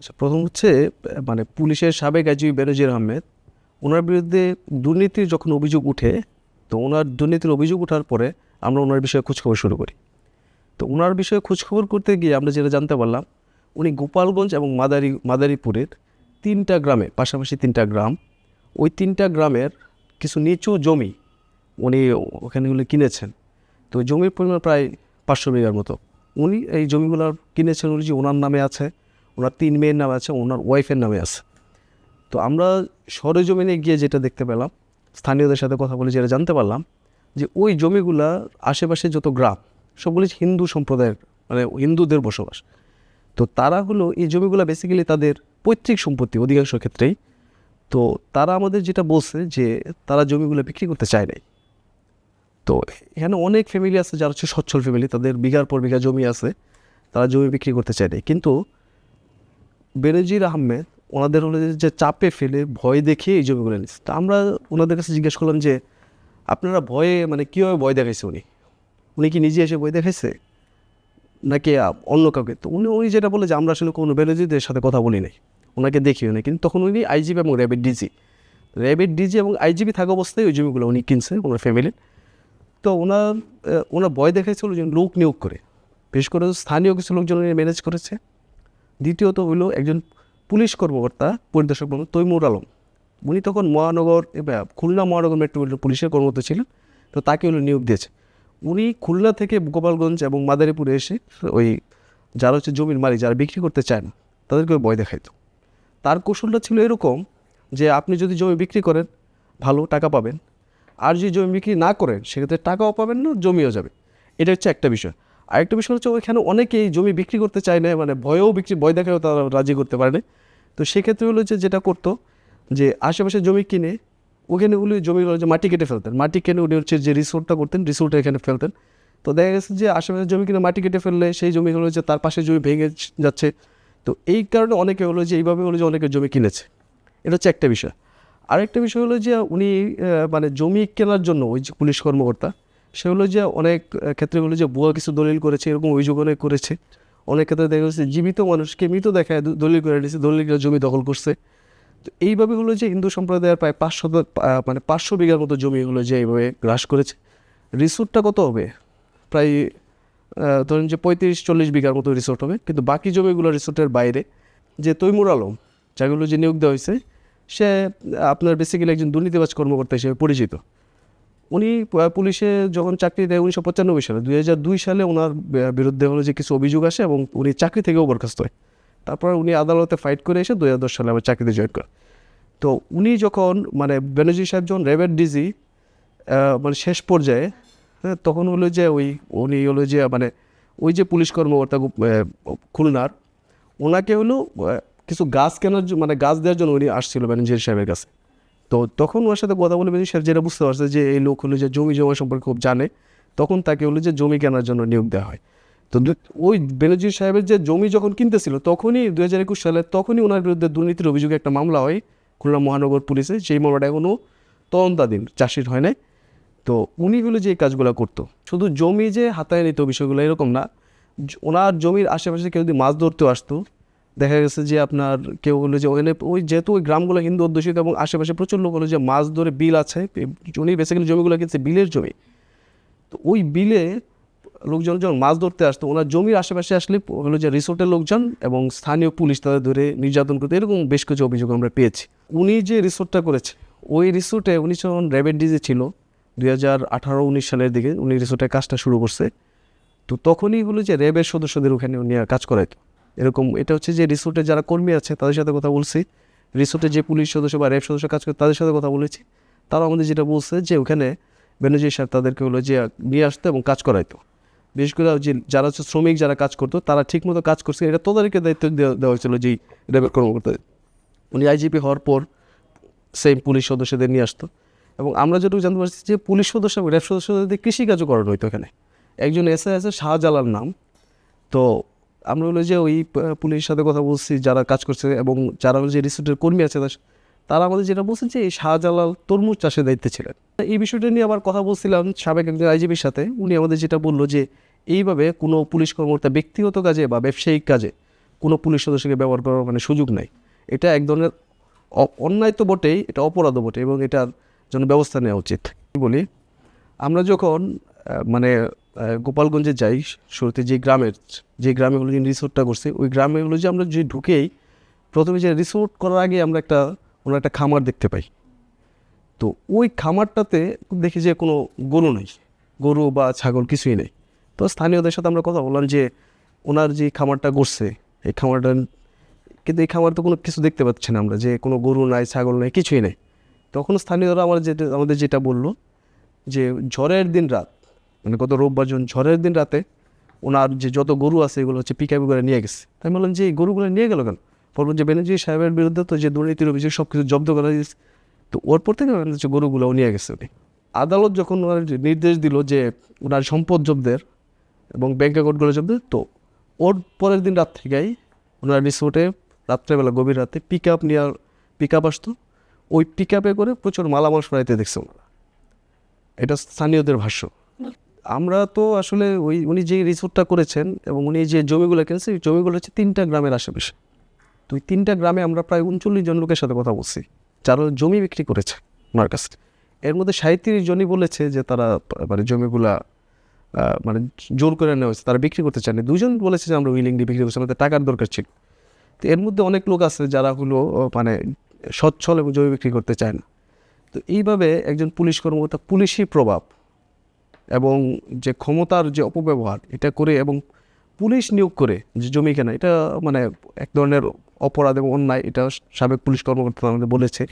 আচ্ছা প্রথম হচ্ছে মানে পুলিশের সাবেক আইজিপি বেনজির আহমেদ, ওনার বিরুদ্ধে দুর্নীতির যখন অভিযোগ উঠে, তো ওনার দুর্নীতির অভিযোগ ওঠার পরে আমরা ওনার বিষয়ে খোঁজখবর শুরু করি। তো ওনার বিষয়ে খোঁজখবর করতে গিয়ে আমরা যেটা জানতে পারলাম, উনি গোপালগঞ্জ এবং মাদারী, মাদারীপুরের তিনটা গ্রামে, পাশাপাশি তিনটা গ্রাম, ওই তিনটা গ্রামের কিছু নিচু জমি উনি ওখানেগুলো কিনেছেন। তো জমির পরিমাণ প্রায় পাঁচশো বিঘার মতো। উনি এই জমিগুলো কিনেছেন উনি যে ওনার নামে আছে ওনার তিন মেয়ের নামে আছে, ওনার ওয়াইফের নামে আছে। তো আমরা সরেজমিনে গিয়ে যেটা দেখতে পেলাম, স্থানীয়দের সাথে কথা বলে যেটা জানতে পারলাম, যে ওই জমিগুলা আশেপাশে যত গ্রাম, সবগুলি হিন্দু সম্প্রদায়ের মানে হিন্দুদের বসবাস। তো তারা হলো এই জমিগুলো বেসিক্যালি তাদের পৈতৃক সম্পত্তি অধিকাংশ ক্ষেত্রেই। তো তারা আমাদের যেটা বলছে যে তারা জমিগুলো বিক্রি করতে চায় নাই। তো এখানে অনেক ফ্যামিলি আছে যারা হচ্ছে সচ্ছল ফ্যামিলি তাদের বিঘার পর বিঘা জমি আছে, তারা জমি বিক্রি করতে চায় নাই। কিন্তু বেনজির আহমেদ ওনাদের হলো যে চাপে ফেলে ভয় দেখিয়ে এই জমিগুলো নিচ্ছে তা আমরা ওনাদের কাছে জিজ্ঞেস করলাম যে, আপনারা ভয়ে মানে কীভাবে ভয় দেখাইছে উনি? উনি কি নিজে এসে ভয় দেখাইছে? নাকি অন্য কাউকে? তো উনি উনি যেটা বলে যে, আমরা আসলে কোনো বেনজিদের সাথে কথা বলি নাই। ওনাকে দেখিও না কিন্তু তখন উনি আইজিপি এবং র্যাবের ডিজি। র্যাবের ডিজি এবং আইজিপি থাকা অবস্থায় ওই জমিগুলো উনি কিনছে, ওনার ফ্যামিলির। তো ওনার ওনার ভয় দেখাইছিল যে লোক নিয়োগ করে। বিশেষ করে স্থানীয় কিছু লোকজন উনি ম্যানেজ করেছে। দ্বিতীয়ত হলো একজন পুলিশ কর্মকর্তা, পরিদর্শক মোহাম্মদ তৈমুর আলম। উনি তখন মহানগর খুলনা মহানগর মেট্রোপলিটন পুলিশের কর্মকর্তা ছিলেন, তো তাকে হলো নিয়োগ দিয়েছে উনি খুলনা থেকে গোপালগঞ্জ এবং মাদারীপুরে এসে ওই যারা হচ্ছে জমির মালিক, যারা বিক্রি করতে চায় না তাদেরকে ভয় দেখাইতো। তার কৌশলটা ছিল এরকম যে আপনি যদি জমি বিক্রি করেন, ভালো টাকা পাবেন। আর যদি জমি বিক্রি না করেন, সেক্ষেত্রে টাকাও পাবেন না, জমিও যাবে। এটা হচ্ছে একটা বিষয়। আরেকটা বিষয় হচ্ছে ওইখানে অনেকেই জমি বিক্রি করতে চায় না মানে ভয়েও বিক্রি, ভয় দেখায়ও তারা রাজি করতে পারে না। তো সেক্ষেত্রে হলো যে যেটা করতো যে আশেপাশে জমি কিনে ওখানে উনি জমি যে মাটি কেটে ফেলতেন। মাটি কেনে উনি হচ্ছে যে রিসোর্টটা করতেন রিসোর্টটা এখানে ফেলতেন। তো দেখা গেছে যে আশেপাশে জমি কিনে মাটি কেটে ফেললে সেই জমি হলো যে তার পাশে জমি ভেঙে যাচ্ছে। তো এই কারণে অনেকে হলো যে এইভাবে হলো যে অনেকে জমি কিনেছে। এটা হচ্ছে একটা বিষয়। আরেকটা বিষয় হলো যে উনি মানে জমি কেনার জন্য ওই যে পুলিশ কর্মকর্তা সে হলো যে অনেক আহ, ক্ষেত্রে হলো যে ভুয়া কিছু দলিল করেছে এরকম অভিযোগ অনেক করেছে। অনেক ক্ষেত্রে দেখা যাচ্ছে জীবিত মানুষকে মৃত দেখায় দলিল করে নিয়েছে দলিল করে জমি দখল করছে। তো এইভাবে হলো যে হিন্দু সম্প্রদায়ের প্রায় পাঁচশো মানে পাঁচশো বিঘার মতো জমি হলো যে এইভাবে গ্রাস করেছে। রিসোর্টটা কত হবে? প্রায় ধরেন যে পঁয়ত্রিশ চল্লিশ বিঘার মতো রিসোর্ট হবে। কিন্তু বাকি জমিগুলো রিসোর্টের বাইরে যে তৈমুর আলম যাগুলো যে নিয়োগ দেওয়া হয়েছে সে আপনার বেসিক্যালি একজন দুর্নীতিবাজ কর্মকর্তা হিসেবে পরিচিত। উনি পুলিশে যখন চাকরি দেয় উনিশশো পঁচানব্বই সালে দুই হাজার দুই সালে ওনার বিরুদ্ধে হলো যে কিছু অভিযোগ আসে এবং উনি চাকরি থেকেও বরখাস্ত হয়। তারপর উনি আদালতে ফাইট করে এসে দুই হাজার সালে আবার চাকরিতে জয়েন করেন। তো উনি যখন মানে ব্যানার্জি সাহেব যখন র্যাবের ডিজি মানে শেষ পর্যায়ে হ্যাঁ, তখন হলো যে ওই উনি হলো যে মানে ওই যে পুলিশ কর্মকর্তা খুলনার ওনাকে হলো কিছু গাছ কেনার মানে গাছ দেওয়ার জন্য উনি আসছিল ম্যানেজার সাহেবের কাছে। তো তখন ওর সাথে কথা বলে ম্যানেজার যেটা বুঝতে পারছে যে এই লোক হলো যে জমি জমা সম্পর্কে খুব জানে, তখন তাকে হলো যে জমি কেনার জন্য নিয়োগ দেওয়া হয়। তো ওই বেনজির সাহেবের যে জমি যখন কিনতেছিল, তখনই দু হাজার একুশ সালে তখনই ওনার বিরুদ্ধে দুর্নীতির অভিযোগে একটা মামলা হয় খুলনা মহানগর পুলিশে। সেই মামলাটা এখনও তদন্তাধীন চাষির হয় নাই। তো উনি হলো যে এই কাজগুলো করতো। শুধু জমি যে হাতায় নিত বিষয়গুলো এরকম না ওনার জমির আশেপাশে কেউ যদি মাছ ধরতে আসতো দেখা গেছে যে আপনার কেউ হলো যে ওখানে ওই যেহেতু ওই গ্রামগুলো হিন্দু অধ্যুষিত এবং আশেপাশে প্রচুর লোক হলো যে মাছ ধরে বিল আছে উনি বেসিক্যালি জমিগুলো কিনছে, বিলের জমি। তো ওই বিলে লোকজন যখন মাছ ধরতে আসতো, ওনার জমির আশেপাশে আসলে হলো যে রিসোর্টের লোকজন এবং স্থানীয় পুলিশ তাদের ধরে নির্যাতন করতে, এরকম বেশ কিছু অভিযোগ আমরা পেয়েছি। উনি যে রিসোর্টটা করেছে, ওই রিসোর্টে উনি যখন র্যাবের ডিজে ছিল, দুই হাজার আঠারো, উনিশ সালের দিকে উনি রিসোর্টের কাজটা শুরু করছে। তো তখনই হলো যে র্যাবের সদস্যদের ওখানে উনি কাজ করাইতো। এরকম, এটা হচ্ছে যে রিসোর্টে যারা কর্মী আছে, তাদের সাথে কথা বলছি। রিসোর্টে যে পুলিশ সদস্য বা র্যাব সদস্য কাজ করে, তাদের সাথে কথা বলেছি। তারা আমাদের যেটা বলছে যে ওখানে বেনজির সাহেব তাদেরকে হলো যে নিয়ে আসতো এবং কাজ করাইতো। বিশেষ করে যে যারা হচ্ছে শ্রমিক যারা কাজ করতো, তারা ঠিকমতো কাজ করছে, এটা তদারকির দায়িত্ব দেওয়া হয়েছিল যেই র্যাবের কর্মকর্তাদের উনি আইজিপি হওয়ার পর সেম পুলিশ সদস্যদের নিয়ে আসতো। এবং আমরা যেটুকু জানতে পারছি যে পুলিশ সদস্য র্যাব সদস্যদের কৃষিকাজও করানো হইতো এখানে। একজন এসে আছে শাহজালাল নাম। তো আমরা হলো যে ওই পুলিশের সাথে কথা বলছি, যারা কাজ করছে এবং যারা হলো যে রিসোর্টের কর্মী আছে তারা আমাদের যেটা বলছে যে এই শাহজালাল তরমুজ চাষের দায়িত্বে ছিলেন। এই বিষয়টা নিয়ে আবার কথা বলছিলাম সাবেক একজন আইজিপির সাথে। উনি আমাদের যেটা বলল যে এইভাবে কোনো পুলিশ কর্মকর্তা ব্যক্তিগত কাজে বা ব্যবসায়িক কাজে কোনো পুলিশ সদস্যকে ব্যবহার করার মানে সুযোগ নাই। এটা এক ধরনের অন্যায় তো বটেই, এটা অপরাধও বটে এবং এটার জন্য ব্যবস্থা নেওয়া উচিত। বলি, আমরা যখন মানে গোপালগঞ্জে যাই, শুরুতে যে গ্রামের, যে গ্রামে যে রিসোর্টটা করছে, ওই গ্রামে যে আমরা যে ঢুকেই, প্রথমে যে রিসোর্ট করার আগে আমরা একটা, ওনার একটা খামার দেখতে পাই। তো ওই খামারটাতে দেখি যে কোনো গরু নেই, গরু বা ছাগল কিছুই নেই। তো স্থানীয়দের সাথে আমরা কথা বললাম যে, ওনার যে খামারটা করছে, এই খামারটা, কিন্তু এই খামার তো কোনো কিছু দেখতে পাচ্ছি না আমরা, যে কোনো গরু নাই, ছাগল নাই, কিছুই নেই। তখন স্থানীয়রা আমার যেটা, আমাদের যেটা বলল, যে ঝড়ের দিন রাত মানে গত রোববার যখন ঝড়ের দিন রাতে ওনার যে যত গরু আছে এগুলো হচ্ছে পিকাপি করে নিয়ে গেছে। আমি বললাম, যে এই গরুগুলো নিয়ে গেল কেন? বলব, যে বেনজি সাহেবের বিরুদ্ধে তো যে দুর্নীতির অভিযোগ সব কিছু জব্দ করা হয়েছে, তো ওর পর থেকে হচ্ছে গরুগুলোও নিয়ে গেছে উনি। আদালত যখন ওনার নির্দেশ দিল যে ওনার সম্পদ জব্দের এবং ব্যাঙ্ক অ্যাকাউন্টগুলো জব্দের তো ওর পরের দিন রাত থেকেই ওনার রিসোর্টে রাত্রেবেলা গভীর রাতে পিক আপ নেওয়ার পিক আপ আসতো। ওই পিক আপে করে প্রচুর মালামাল সরাইতে দেখছে ওনারা। এটা স্থানীয়দের ভাষ্য। আমরা তো আসলে ওই উনি যে রিসোর্টটা করেছেন এবং উনি যে জমিগুলো কিনেছে এই জমিগুলো হচ্ছে তিনটা গ্রামের আশেপাশে। তো ওই তিনটা গ্রামে আমরা প্রায় উনচল্লিশ জন লোকের সাথে কথা বলছি, যারা জমি বিক্রি করেছে ওনার কাছে এর মধ্যে সাঁত্রিশ জনই বলেছে যে তারা মানে জমিগুলা মানে জোর করে নেওয়া হয়েছে, তারা বিক্রি করতে চায়নি। দুজন বলেছে যে আমরা উইলিংলি বিক্রি করছি, আমাদের টাকার দরকার ছিল। তো এর মধ্যে অনেক লোক আছে যারা হলো মানে সচ্ছল এবং জমি বিক্রি করতে চায় না। তো এইভাবে একজন পুলিশ কর্মকর্তা, পুলিশি প্রভাব এবং যে ক্ষমতার যে অপব্যবহার, এটা করে এবং পুলিশ নিয়োগ করে যে জমি কেনা, এটা মানে এক ধরনের অপরাধ এবং অন্যায়, এটা সাবেক পুলিশ কর্মকর্তা আমাদের বলেছে।